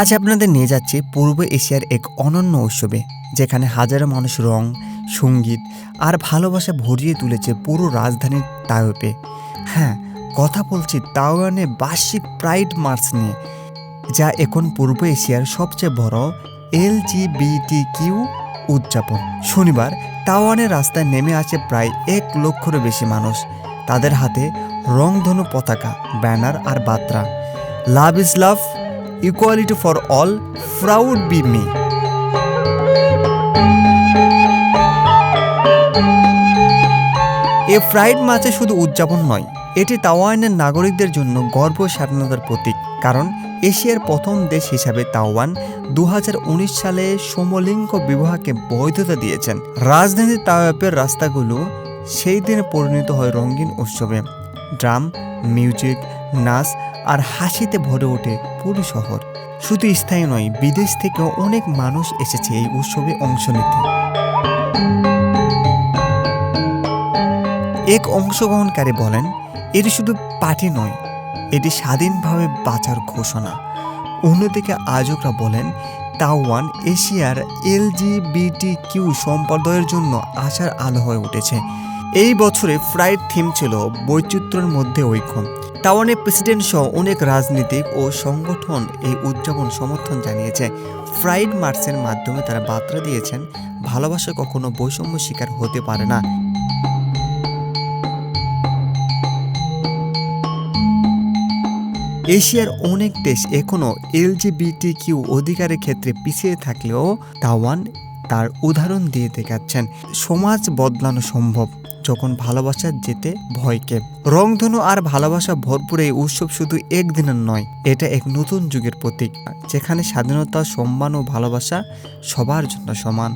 আজ আপনাদের নিয়ে যাচ্ছি পূর্ব এশিয়ার এক অনন্য উৎসবে, যেখানে হাজারো মানুষ রং, সংগীত আর ভালোবাসা ভরিয়ে তুলেছে পুরো রাজধানীর তাওয়েপে হ্যাঁ কথা বলছি তাওয়ানে বার্ষিক প্রাইড মার্চ নিয়ে, যা এখন পূর্ব এশিয়ার সবচেয়ে বড় এল কিউ উদযাপন। শনিবার তাওয়ানের রাস্তায় নেমে আসে প্রায় এক লক্ষেরও বেশি মানুষ। তাদের হাতে রংধনু পতাকা, ব্যানার আর বার্তা love is love equality for all proud be me a fried মাছে শুধু উদযাপন নয়, এটি তাওয়ানের নাগরিকদের জন্য গর্ব স্বাধীনতার প্রতীক। কারণ এশিয়ার প্রথম দেশ হিসাবে তাওয়ান দু হাজার উনিশ সালে সমলিঙ্গ বিবাহকে বৈধতা দিয়েছেন। রাজধানী তাওয়াপের রাস্তাগুলো সেই দিনে পরিণত হয় রঙিন উৎসবে। ড্রাম, মিউজিক নাচ আর হাসিতে ভরে ওঠে পুরো শহর। শুধু স্থায়ী নয়, বিদেশ থেকেও অনেক মানুষ এসেছে এই উৎসবে অংশ নিতে। এক অংশগ্রহণকারী বলেন, এটি শুধু পার্টি নয়, এটি স্বাধীনভাবে বাঁচার ঘোষণা। অন্যদিকে আয়োজকরা বলেন, তাওয়ান এশিয়ার এলজিবিটি কিউ সম্প্রদায়ের জন্য আশার আলো হয়ে উঠেছে। এই বছরে ফ্রাইড থিম ছিল বৈচিত্র্যের মধ্যে ঐক্য। তাওয়ানের প্রেসিডেন্ট সহ অনেক রাজনীতিক ও সংগঠন এই উদযাপন সমর্থন জানিয়েছে। ফ্রাইড মার্চের মাধ্যমে তারা বার্তা দিয়েছেন, ভালোবাসা কখনো বৈষম্য শিকার হতে পারে না। এশিয়ার অনেক দেশ এখনও এলজিবিটি কিউ অধিকারের ক্ষেত্রে পিছিয়ে থাকলেও তাওয়ান তার উদাহরণ দিয়ে দেখাচ্ছেন। সমাজ বদলানো সম্ভব যখন ভালোবাসা যেতে ভয়কে। রংধনু আর ভালোবাসা ভরপুর এই উৎসব শুধু একদিনের নয়, এটা এক নতুন যুগের প্রতীক, যেখানে স্বাধীনতা, সম্মান ও ভালোবাসা সবার জন্য সমান।